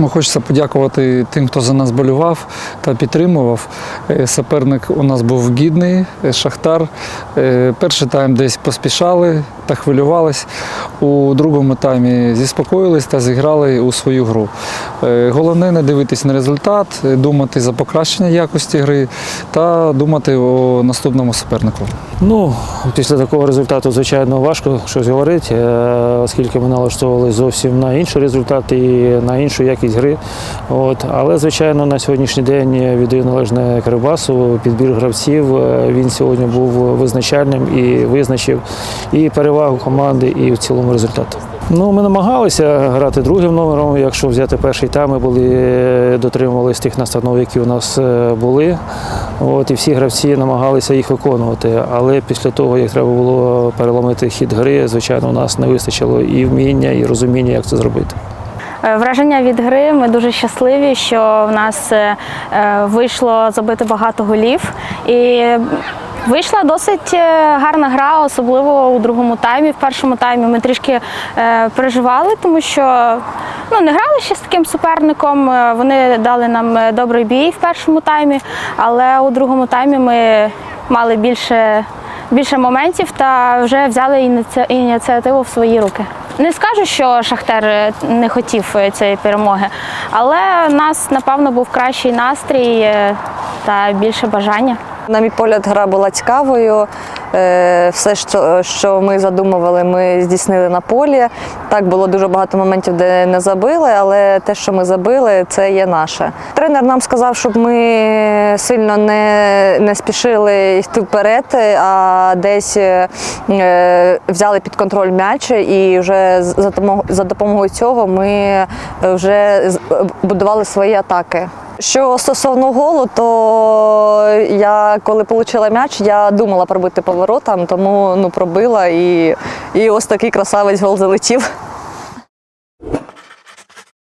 Ну, хочеться подякувати тим, хто за нас болював та підтримував. Е, Суперник у нас був гідний, е, Шахтар. Е, Перший тайм десь поспішали та хвилювались. У другому таймі зіспокоїлись та зіграли у свою гру. Головне не дивитись на результат, думати за покращення якості гри та думати о наступному супернику. Ну, після такого результату, звичайно, важко щось говорити, оскільки ми налаштовували зовсім на інший результат і на іншу якість гри. От. Але, звичайно, на сьогоднішній день віддаю належне Кривбасу, підбір гравців. е, Він сьогодні був визначальним і визначив і перевагу команди, і в цілому результат. Ну, ми намагалися грати другим номером. Якщо взяти перший тайм, ми були е, дотримувалися тих настанов, які у нас е, були. От, і всі гравці намагалися їх виконувати. Але після того, як треба було переломити хід гри, звичайно, у нас не вистачило і вміння, і розуміння, як це зробити. Е, Враження від гри. Ми дуже щасливі, що в нас е, е, вийшло забити багато голів. І вийшла досить гарна гра, особливо у другому таймі. В першому таймі ми трішки переживали, тому що ну, не грали ще з таким суперником. Вони дали нам добрий бій в першому таймі, але у другому таймі ми мали більше більше моментів та вже взяли ініці- ініціативу в свої руки. Не скажу, що Шахтер е, не хотів е, цієї перемоги, але у нас, напевно, був кращий настрій е, та більше бажання. На мій погляд, гра була цікавою. Е, Все, що, що ми задумували, ми здійснили на полі. Так було дуже багато моментів, де не забили, але те, що ми забили, це є наше. Тренер нам сказав, щоб ми сильно не, не спішили йти вперед, а десь е, взяли під контроль м'яч, і вже за допомогою, цього ми вже будували свої атаки. Що стосовно голу, то я коли отримала м'яч, я думала пробити поворотом, тому ну пробила і, і ось такий красавець гол залетів.